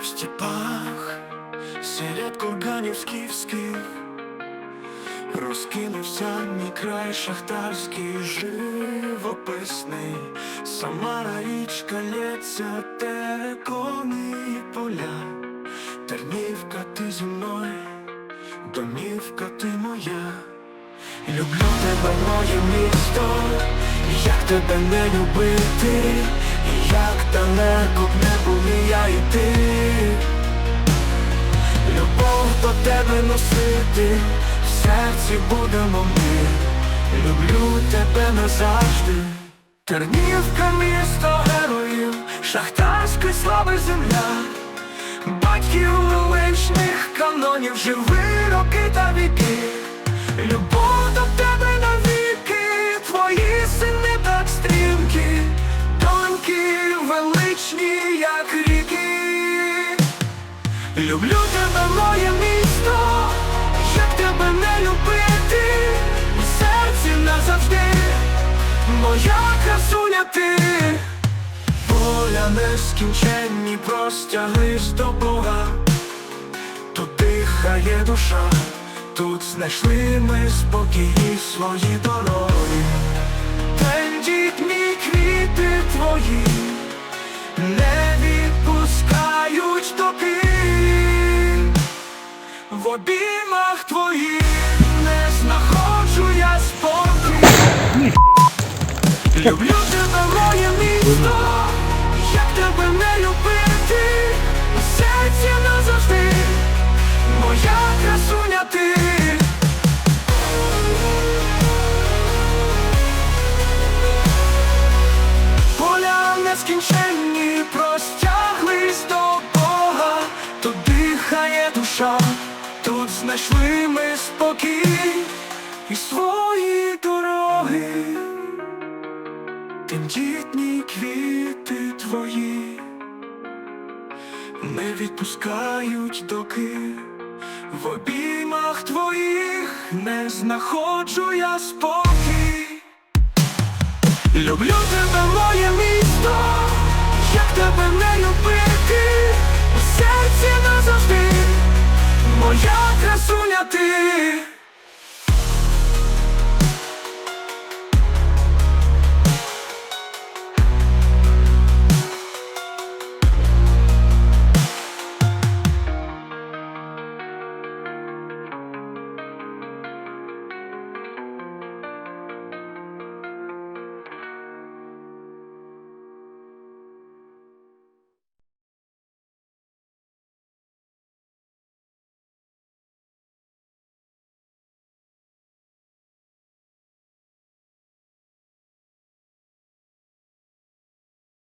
в степах, серед курганів скіфських, розкинувся мій край шахтарський, живописний, Самара річка лється, терекони і поля, Тернівка, ти зі мною, домівка ти моя. Люблю тебе, моє місто, як тебе не любити, носити, в серці будемо ми. Люблю тебе назавжди. Тернівка, місто героїв, шахтарської слави земля, батьків величних канонів, живи роки та віки. Любов до тебе навіки, твої сини так стрімкі, доньки величні, як ріки. Люблю тебе, моє місто, моя красуня ти, поля нескінченні простяглись до Бога. Тут дихає душа, тут знайшли ми спокій свої дороги. Тендітні квіти твої не відпускають доки в обіймах твоїх Люблю тебе, моє місто, як тебе не любити, серці назавжди, моя красуня ти. Поля нескінченні простяглись до Бога, тут дихає душа, тут знайшли ми спокій і свої дороги, тендітні квіти твої не відпускають доки в обіймах твоїх не знаходжу я спокій. Люблю тебе, моє місто, як тебе не любити, у серці назавжди, моя красуня ти.